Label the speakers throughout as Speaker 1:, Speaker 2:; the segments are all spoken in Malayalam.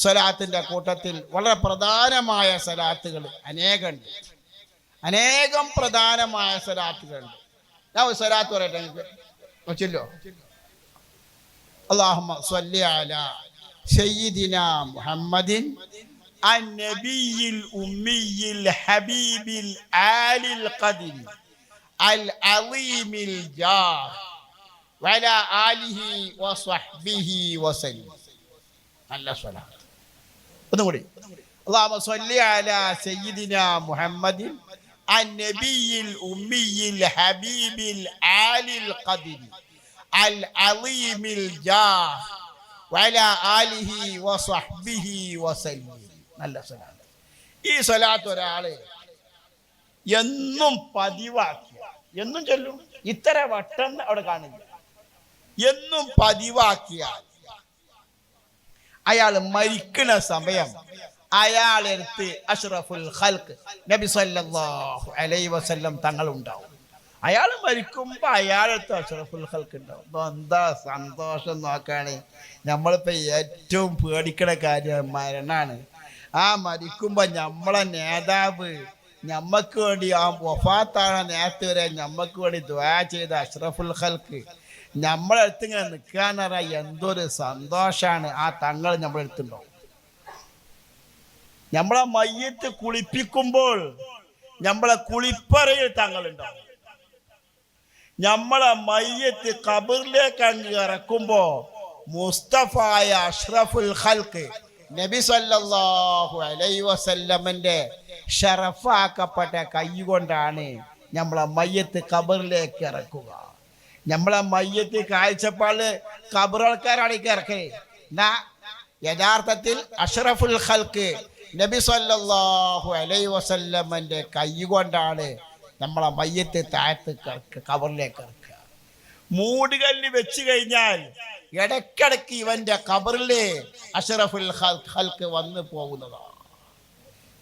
Speaker 1: സ്വലാത്തിന്റെ കൂട്ടത്തിൽ വളരെ പ്രധാനമായ സ്വലാത്തുകൾ അനേകമുണ്ട് അനേകം പ്രധാനമായ സ്വലാത്തുകളുണ്ട് ഞാൻ ഒരു സ്വലാത്ത് പറയട്ടെ നിങ്ങൾക്ക് ചെല്ലോ اللهم صل على سيدنا محمد النبي الأمي الحبيب العالي القدر العظيم الجاه وعلى آله وصحبه وسلم الله صلاة ഒന്നുകൂടി اللهم صل على سيدنا محمد النبي الأمي الحبيب العالي القدر العظيم الجاه وعلى آله وصحبه وسلم നല്ല സ്വലാത്ത് ഈ സ്വലാത്ത് ഒരാള് എന്നും പതിവാക്കിയ എന്നും ചൊല്ലും ഇത്ര വട്ടം അവിടെ കാണില്ല എന്നും പതിവാക്കിയാൽ അയാൾ മരിക്കുന്ന സമയം. അയാളെടുത്ത് അഷ്റഫുൽ ഖൽക്ക് നബി സല്ലല്ലാഹു അലൈഹി വസല്ലം തങ്ങൾ ഉണ്ടാവും അയാൾ മരിക്കുമ്പോൾ അയാളെടുത്ത് അഷ്റഫുൽ ഖൽക്ക് ഉണ്ടാവും. അപ്പോൾ എന്താ സന്തോഷം നോക്കാണ്. നമ്മളിപ്പോൾ ഏറ്റവും പേടിക്കുന്ന കാര്യം മരണാണ്. ആ മരിക്കുമ്പോൾ നമ്മളെ നേതാവ് നമ്മക്ക് വേണ്ടി ആ വഫാത്താണ് നേരത്തെ വരെ നമ്മക്ക് വേണ്ടി ദ്വാ ചെയ്ത അഷ്റഫുൽ ഖൽക്ക് നമ്മളെ അടുത്ത് ഇങ്ങനെ നിൽക്കാനറ എന്തൊരു സന്തോഷാണ് ആ തങ്ങൾ നമ്മളെ അടുത്തുണ്ടോ നമ്മളെ മയ്യത്ത് കുളിപ്പിക്കുമ്പോൾ നമ്മളെ കുളിപ്പറയിൽ തങ്ങളുണ്ടോ. നമ്മളെ മയ്യത്ത് കബറിലേക്ക് അങ്ങ് ഇറക്കുമ്പോ മുസ്തഫായ അഷ്റഫുൽ ഹൽക്ക് നബി സല്ലല്ലാഹു അലൈ വസല്ലമന്റെ ഷറഫാക്കപ്പെട്ട കൈ കൊണ്ടാണ് നമ്മളെ മയ്യത്ത് കബറിലേക്ക് ഇറക്കുക. നമ്മളെ മയ്യത്ത് കാഴ്ചപ്പാട് കബറാൾക്കാരാണ് ഈ എന്നാ യഥാർത്ഥത്തിൽ അഷറഫുൽ ഖൽക്ക് നബി സല്ലല്ലാഹു അലൈ വസല്ലമന്റെ കൈ കൊണ്ടാണ് നമ്മളെ മയ്യത്ത് താഴത്ത് കബറിലേക്ക് ഇറക്കുക മൂടുകല്ല് വെച്ച് കഴിഞ്ഞാൽ ഇടയ്ക്കിടയ്ക്ക് ഇവന്റെ കബറിലെ അഷറഫുൽ ഹൽക്ക് വന്നു പോകുന്നതാണ്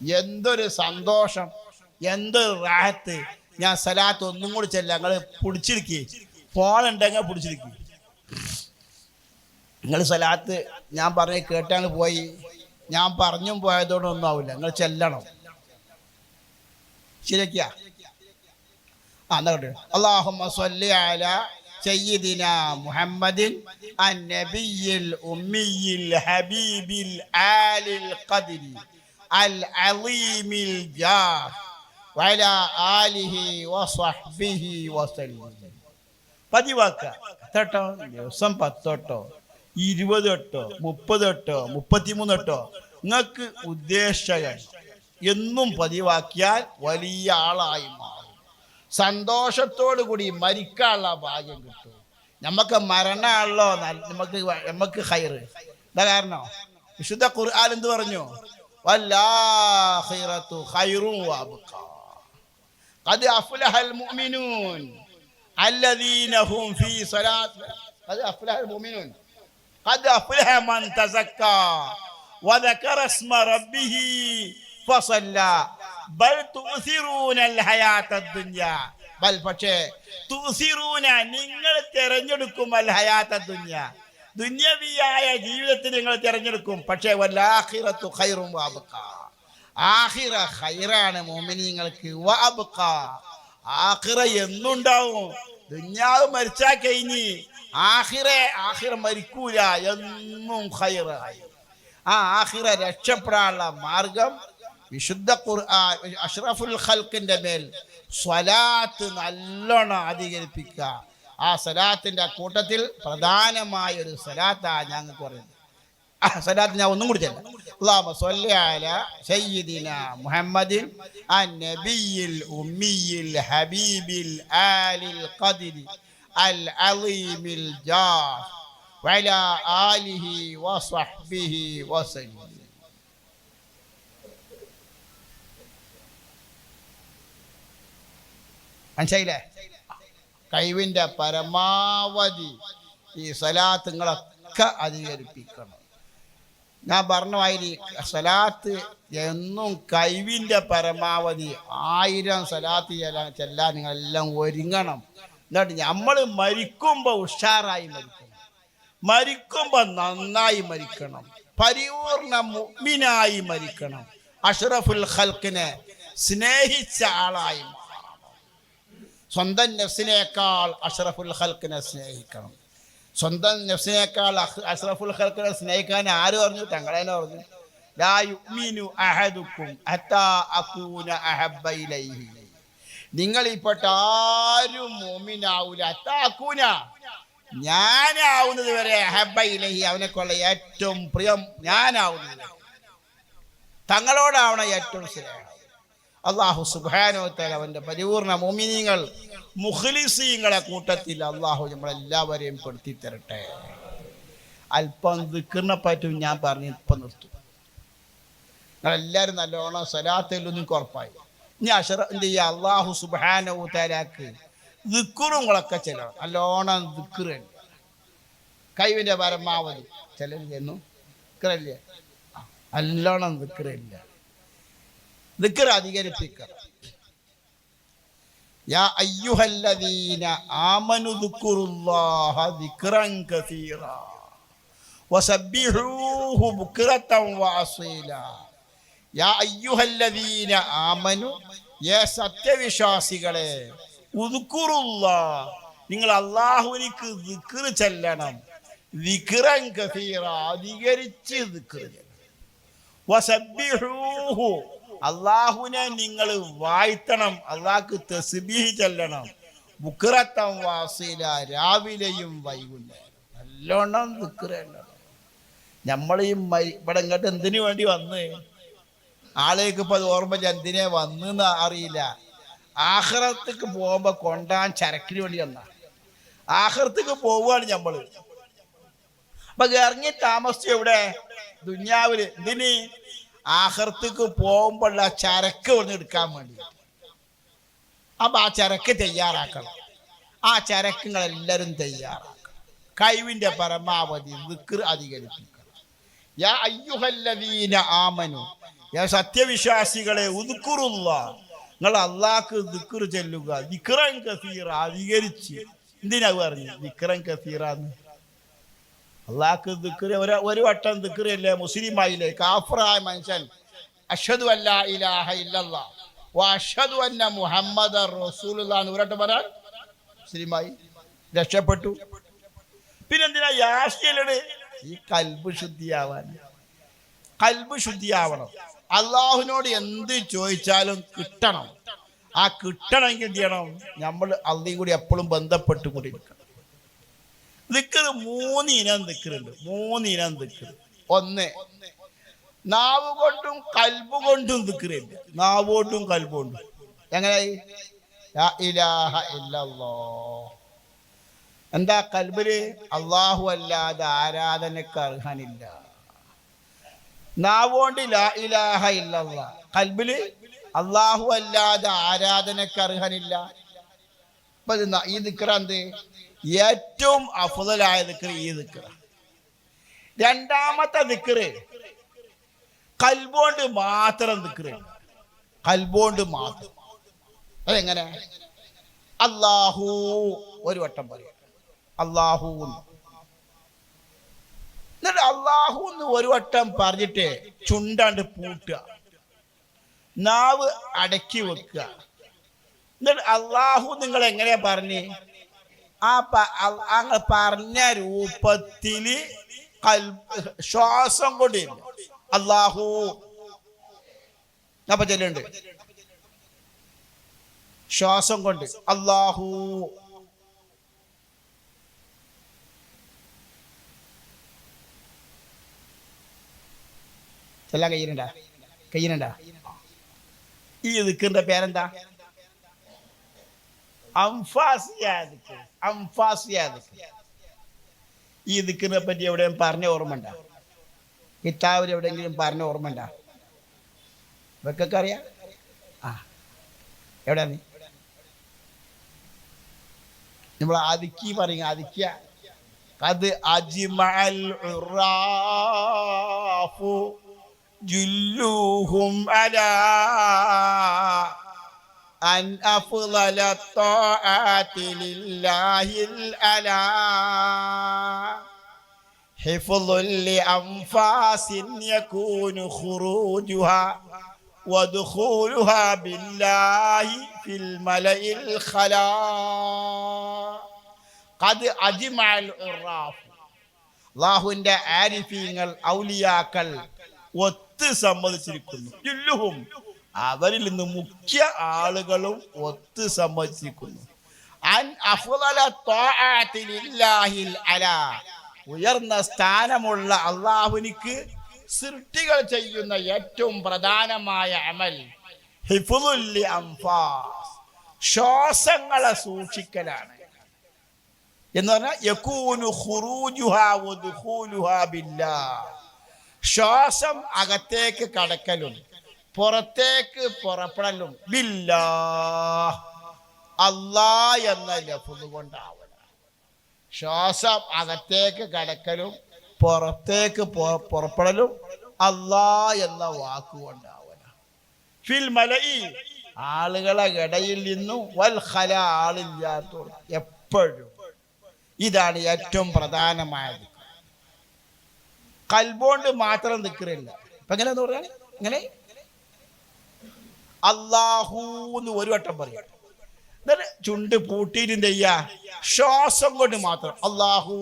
Speaker 1: എന്തൊരു സന്തോഷം എന്തൊരു റാഹത്ത്. ഞാൻ സലാത്ത് ഒന്നും കൂടി ചെല്ലാം നിങ്ങൾ പിടിച്ചിരിക്കുക ഫോൺ ഉണ്ടെങ്കിൽ പിടിച്ചിരിക്കുക നിങ്ങൾ സലാത്ത് ഞാൻ പറഞ്ഞ് കേട്ടാണ് പോയി ഞാൻ പറഞ്ഞും പോയതോടൊന്നും ആവില്ല നിങ്ങൾ ചെല്ലണം ശരിയാക്കിയ ആ എന്നാ കേട്ടോ അള്ളാഹുമ്മ സ്വല്ലി അല സയ്യിദിന മുഹമ്മദിൻ النبي الأمي الحبيب العالي القدر العظيم الجاه وعلى آله وصحبه وسلم പതിവാക്കുക. എത്രട്ടോ ദിവസം പത്തോട്ടോ ഇരുപതെട്ടോ മുപ്പതെട്ടോ മുപ്പത്തിമൂന്നെട്ടോ നിങ്ങൾക്ക് ഉദ്ദേശകൻ എന്നും പതിവാക്കിയാൽ വലിയ ആളായി മാറും. സന്തോഷത്തോടു കൂടി മരിക്കാനുള്ള ഭാഗ്യം കിട്ടും. നമുക്ക് മരണമാണല്ലോ നമുക്ക് നമുക്ക് ഹൈറ് എന്താ കാരണം? വിശുദ്ധ ഖുർആൻ എന്ത് പറഞ്ഞു? വല്ലാഹിറത്തു ഹൈറും അത് അഫുലഹൽ മുഅ്മിനൂൻ. الذين هم في صلاة قد أفلح المؤمنون قد أفلح من تزكى وذكر اسم ربه فصلى بل تؤثرون الحياة الدنيا ബൽ പക്ഷേ തുസിറൂന നിങ്ങൾ തിരഞ്ഞെടുക്കും അൽ ഹയാത്ത ദുന്യ ദുന്യവിയായ ജീവിതത്തിൽ നിങ്ങൾ തിരഞ്ഞെടുക്കും പക്ഷേ വല്ലാഖിറത്തു ഖൈറും വാബുക്ക ആഹിറ ഖൈറാണ് മോമിനിങ്ങൾക്ക് വാബുക്ക ആഹിറ എന്നുണ്ടാവും. ദുന്യാവ് മരിച്ചാ കഴിഞ്ഞ് ആഹിറെ ആഹിറ മരിക്കൂല. എന്നും ഹൈറായി ആ ആഹിറ രക്ഷപ്പെടാനുള്ള മാർഗം വിശുദ്ധ ഖുർആൻ അഷ്റഫുൽ ഖൽക്കിന്റെ മേൽ സ്വലാത്ത് നല്ലോണം അധികരിപ്പിക്കുക. ആ സ്വലാത്തിന്റെ കൂട്ടത്തിൽ പ്രധാനമായ ഒരു സലാത്താണ് ഞങ്ങൾക്ക് പറയുന്നത്. ആ സ്വലാത്ത് ഞാൻ ഒന്നും കൂടി ചെല്ലാം അള്ളാഹു സ്വല്ലി അല സയ്യിദിന മുഹമ്മദിൻ അന്നബിയിൽ ഉമ്മിയിൽ ഹബീബിൽ ആലിൽ ഖദിരി അൽ അലീമിൽ ജാഹ് وعلى آله وصحبه وسلم മനസ്സിലായില്ലേ കഴിവിൻ്റെ പരമാവധി ഈ സലാത്ത് നിങ്ങളൊക്കെ അധികരിപ്പിക്കണം ഞാൻ പറഞ്ഞ മാതിരി സലാത്ത് എന്നും കഴിവിന്റെ പരമാവധി ആയിരം സലാത്ത് ചെല്ലാൻ ചെല്ലാൻ നിങ്ങളെല്ലാം ഒരുങ്ങണം. എന്നിട്ട് നമ്മൾ മരിക്കുമ്പോൾ ഉഷാറായി മരിക്കണം. മരിക്കുമ്പോൾ നന്നായി മരിക്കണം. പരിപൂർണ മുഗ്മിനായി മരിക്കണം. അഷ്റഫുൽ ഖൽക്കിനെ സ്നേഹിച്ച ആളായി മാറണം. സ്വന്തം നഫ്സിനേക്കാൾ അഷ്റഫുൽ ഖൽക്കിനെ സ്നേഹിക്കണം. സ്വന്തം നഫ്സിനേക്കാൾ അഷ്റഫുൽ ഖൽക്കിനെ സ്നേഹിക്കാൻ ആര് പറഞ്ഞു? തങ്ങളേനെ പറഞ്ഞു. ലാ യുഅ്മിനു അഹദുക്കും ഹത്താ അകൂന അഹബ്ബ ഇലൈഹി. നിങ്ങൾ ഇപ്പോട്ട് ആരും മോമിനാവൂല ഹത്താ അകൂന ഞാനാവുന്നത് വരെ അഹബ്ബ ഇലൈഹി അവനെക്കൊള്ള ഏറ്റവും പ്രിയം ഞാനാവുന്നത്. തങ്ങളോടാവണം ഏറ്റവും സ്നേഹം. അള്ളാഹു സുബാനോത്തൽ അവന്റെ പരിപൂർണ മോമിനിങ്ങൾ മുഖ്ലിസീങ്ങളെ കൂട്ടത്തിൽ അള്ളാഹു നമ്മളെല്ലാവരെയും പെടുത്തി തരട്ടെ. അല്പം ദിക്കറിനെ പറ്റും ഞാൻ പറഞ്ഞ് ഇപ്പം നിർത്തും. നിങ്ങളെല്ലാവരും നല്ലോണം സ്വലാത്തിലൊന്നും കുറപ്പായി ഇനി അഷറ എന്ത് ചെയ്യുക? അള്ളാഹു സുബാനോത്തലാക്ക് കൂടെ ചെല്ലണം. നല്ലോണം ദിക്കുറ് കൈവിന്റെ പരമാവധി. ചിലർ ചെയ്യുന്നു നല്ലോണം ദിക്കറില്ല ആമനു യേ സത്യവിശ്വാസികളെ നിങ്ങൾ അള്ളാഹുവിനിക്ക് ദിക്ർ ചെല്ലണം. അധികരിച്ച് അള്ളാഹുവിനെ നിങ്ങൾ വാഴ്ത്തണം. അള്ളാഹ്ക്ക് തസ്ബീഹ് ചെല്ലണം. ബുക്രത്തം വാസില രാവിലെയും വൈകുന്നേരം. നല്ലോണം ദിക്റേണ്ടണം നമ്മൾ ഈ മൈ- ഇവിടെ ഇങ്ങോട്ട് എന്തിനു വേണ്ടി വന്ന്? ആളേക്ക് ഇപ്പൊ അത് ഓർമ്മ എന്തിനെ വന്നെന്ന് അറിയില്ല. ആഹ്റത്തേക്ക് പോകുമ്പോ കൊണ്ടാൻ ചരക്കിന് വേണ്ടി വന്ന. ആഹ്റത്തേക്ക് പോവുകയാണ് നമ്മൾ അപ്പൊ ഇറങ്ങി താമസിച്ചു എവിടെ ദുന്യാവിൽ. എന്തിന്? ആഹർത്തേക്ക് പോകുമ്പോഴുള്ള ആ ചരക്ക് ഒന്ന് എടുക്കാൻ വേണ്ടി. അപ്പൊ ആ ചരക്ക് തയ്യാറാക്കണം. ആ ചരക്കുകളെല്ലാവരും തയ്യാറാക്കണം. കഴിവിന്റെ പരമാവധി വിക്ർ അധികരിപ്പിക്കണം. യാ അയ്യുഹല്ലവീന ആമനു. യാ സത്യവിശ്വാസികളെ ഉദുക്കുറുള്ള നിങ്ങൾ അള്ളാഹ്ക്ക് ദിക്ർ ചെല്ലുക. ദിക്റൻ കസീറ അധികരിച്ച്. എന്തിനാ പറഞ്ഞു? വിക്രം കസീറാന്ന്. അള്ളാഹ്ക്ക് ദിക്കറി ഒരു ഒരു വട്ടം ദിക്കറിയല്ലേ മുസ്ലിമായില്ലേ? കാഫറായ മനുഷ്യൻ. അഷദു അല്ലാ ഇലാഹ ഇല്ലല്ലാ. അഷദു അന്ന മുഹമ്മദ് റസൂലുള്ള എന്ന് ഒരട്ടം പറയാൻ മുസ്ലിമായി രക്ഷപ്പെട്ടു. പിന്നെന്തിനാ യാസ്യലട് ഈ കൽബ് ശുദ്ധിയാവാൻ. കൽബ് ശുദ്ധിയാവണം. അള്ളാഹുവിനോട് എന്ത് ചോദിച്ചാലും കിട്ടണം. ആ കിട്ടണമെങ്കിൽ എന്ത് ചെയ്യണം? നമ്മൾ അള്ളയും കൂടി എപ്പോഴും ബന്ധപ്പെട്ട് ദിക്കറ് മൂന്ന് ഇനം ദിക്കറുണ്ട് മൂന്ന് ഇനം ദിക്കർ ഒന്ന്. നാവ് കൊണ്ടും കൽബ് കൊണ്ടും ദിക്കറില്ല നാവ് കൊണ്ടും കൽബ് എങ്ങനെയായി. എന്താ കൽബിൽ? അള്ളാഹു അല്ലാതെ ആരാധനക്ക് അർഹനില്ല. നാവോണ്ട് ഇലാഹ ഇല്ലല്ല. കൽബിൽ അള്ളാഹു അല്ലാതെ ആരാധനക്ക് അർഹനില്ല. ഈ ദിക്കറ എന്ത് ഏറ്റവും അഫുതലായ ദിക്കർ ഈ ദിക്ര രണ്ടാമത്തെ ദിക്റ് കൽബോണ്ട് മാത്രം ദിക്റ്. കൽബോണ്ട് മാത്രം. അതെങ്ങനെ? അള്ളാഹു ഒരു വട്ടം പറയും. അള്ളാഹു എന്നിട്ട് അള്ളാഹു എന്ന് ഒരു വട്ടം പറഞ്ഞിട്ട് ചുണ്ടാണ്ട് പൂട്ടുക. നാവ് അടക്കി വെക്കുക. എന്നിട്ട് അള്ളാഹു നിങ്ങൾ എങ്ങനെയാ പറഞ്ഞ്? ആ പറഞ്ഞ രൂപത്തിൽ ശ്വാസം കൊണ്ട് അള്ളാഹു അപ്പൊ ചെല്ലുണ്ട്. ശ്വാസം കൊണ്ട്. അള്ളാഹു ചെല്ലാൻ കയ്യിലുണ്ടാ? കയ്യിലുണ്ടാ? ഈ ദിക്കറിന്റെ പേരെന്താ അംഫാസിയ ദിക്ർ. അംഫാസിയ ദിക്ർ. ഈ ദിക്കിനെ പറ്റി എവിടെയും പറഞ്ഞ ഓർമ്മണ്ട. കിതാബിൽ എവിടെയെങ്കിലും പറഞ്ഞ ഓർമ്മണ്ട. ഇവർക്കൊക്കെ അറിയാം. ആ എവിടെയാ നീ? നമ്മൾ അതിക്കി പറയും അതിക്ക അത് ഉറാഫു ജുല്ലുഹും അലാ أن أفضل الطاعات لله الألا حفظ لأنفاس يكون خروجها ودخولها بالله في الملأ الخلا قد أجمع العراف അള്ളാഹുവിന്റെ ആരിഫീങ്ങൾ ഔലിയാക്കൾ ഒത്ത് സമ്മതിച്ചിരിക്കുന്നു ഇല്ലുഹും അവരിൽ നിന്ന് മുഖ്യ ആളുകളും ഒത്തു സമ്മതിക്കുന്നു ഉയർന്ന സ്ഥാനമുള്ള അള്ളാഹുനിക്ക് സൃഷ്ടികൾ ചെയ്യുന്ന ഏറ്റവും പ്രധാനമായ അമൽ ശ്വാസങ്ങളെ സൂക്ഷിക്കലാണ്. എന്ന് പറഞ്ഞാൽ ശ്വാസം അകത്തേക്ക് കടക്കലും പുറത്തേക്ക് പുറപ്പെടലും ബില്ലാ അല്ലാ എന്ന ലഫുദ് കൊണ്ടാവണം. ശ്വാസം അകത്തേക്ക് കടക്കലും പുറത്തേക്ക് പുറപ്പെടലും അല്ലാ എന്ന വാക്കുകൊണ്ടാവണം ഫിൽ മലയി ആളുകളെ ഇടയിൽ നിന്നും വൽഹല ആളില്ലാത്ത എപ്പോഴും. ഇതാണ് ഏറ്റവും പ്രധാനമായത്. കൽബോണ്ട് മാത്രം നിൽക്കുന്നില്ല അപ്പൊ എങ്ങനെയാന്ന് പറഞ്ഞാൽ ഇങ്ങനെ? അള്ളാഹു എന്ന് ഒരു വട്ടം പറയും. എന്നിട്ട് ചുണ്ട് പൂട്ടിയിട്ട് എന്ത് ചെയ്യാ? ശ്വാസം കൊണ്ട് മാത്രം. അള്ളാഹു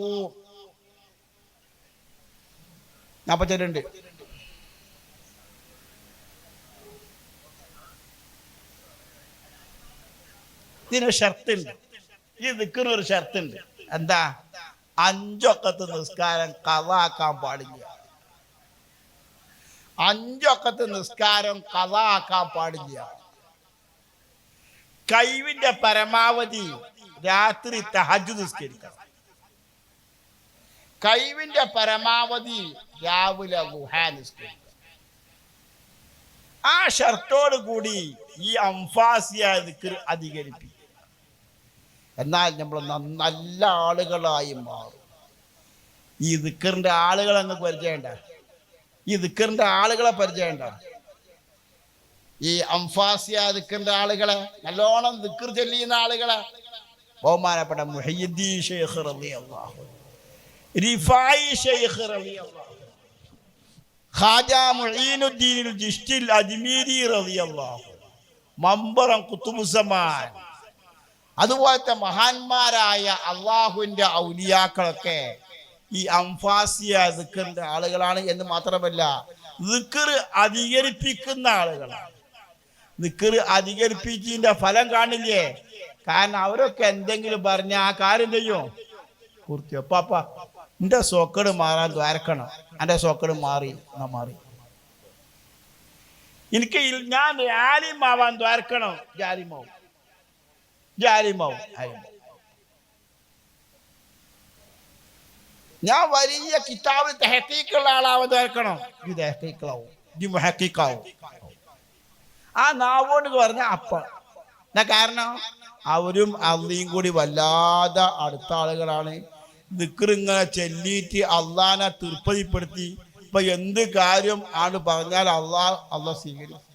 Speaker 1: നാപ്പത്തിരണ്ട്. ഇതിനൊരു ഷർത്തുണ്ട്. ഈ നിൽക്കുന്ന ഒരു ഷർത്തുണ്ട്. എന്താ? അഞ്ചൊക്കത്ത് നിസ്കാരം കഥാക്കാൻ പാടില്ല. അഞ്ചൊക്കത്ത് നിസ്കാരം കഥാക്കാൻ പാടില്ല. കഴിവിന്റെ പരമാവധി രാത്രി തഹജ് നിസ്കരിക്കണം. കഴിവിന്റെ പരമാവധി രാവിലെ ഗുഹ നിസ്കരിക്കണം. ആ ഷർട്ടോട് കൂടി ഈ അംഫാസിയ അധികരിപ്പിക്കും എന്നാൽ നമ്മൾ നല്ല ആളുകളായി മാറും. ഈ ദിക്കറിന്റെ ആളുകൾ അങ്ങ് പരിചയണ്ട ഈ ദിക്കറിന്റെ ആളുകളെ പരിചയണ്ട ഈ അംഫാസിയ ദിക്കറിന്റെ ആളുകളെ നല്ലോണം ദിക്കർ ചൊല്ലിയുന്ന ആളുകളെ. ബഹുമാനപ്പെട്ട ഖാജ മുഈനുദ്ദീൻ അജ്മീരി അതുപോലത്തെ മഹാന്മാരായ അള്ളാഹുവിന്റെ ഔലിയാക്കളൊക്കെ ഈ അംഫാസിയ ദിക്കറിന്റെ ആളുകളാണ് എന്ന് മാത്രമല്ല ദിക്കർ അധികരിപ്പിക്കുന്ന ആളുകളാണ്. ദിക്കർ അധികരിപ്പിച്ചതിന്റെ ഫലം കാണില്ലേ? കാരണം അവരൊക്കെ എന്തെങ്കിലും പറഞ്ഞ ആ കാര്യം ചെയ്യും. കുർത്തി പാപ്പ എന്റെ സോക്കട് മാറാൻ ദ്വാരക്കണം. എന്റെ സോക്കട് മാറി എന്നാ മാറി. എനിക്ക് ഞാൻ ആലിമാവാൻ ദ്വാരക്കണം. ജാലിമാവും. ജാലിമാവും. ആലിമാവും. ഞാൻ വലിയ കിതാബ് തെഹക്കീക്കുള്ള ആളാവാൻ ദ്വാരക്കണം. ഈ തെഹക്കീക്കളാവും ഈ മുഹക്കീക്കാവും ആ നാവോണ്ട് പറഞ്ഞ അപ്പ. എന്നാ കാരണം? അവരും അള്ളിയും കൂടി വല്ലാതെ അടുത്ത ആളുകളാണ്. നിക്കറിങ്ങനെ ചെല്ലിയിട്ട് അള്ളാനെ തൃപ്പതിപ്പെടുത്തി ഇപ്പൊ എന്ത് കാര്യം ആണ് പറഞ്ഞാൽ അള്ളാഹ് അള്ളാഹ് സ്വീകരിക്കും.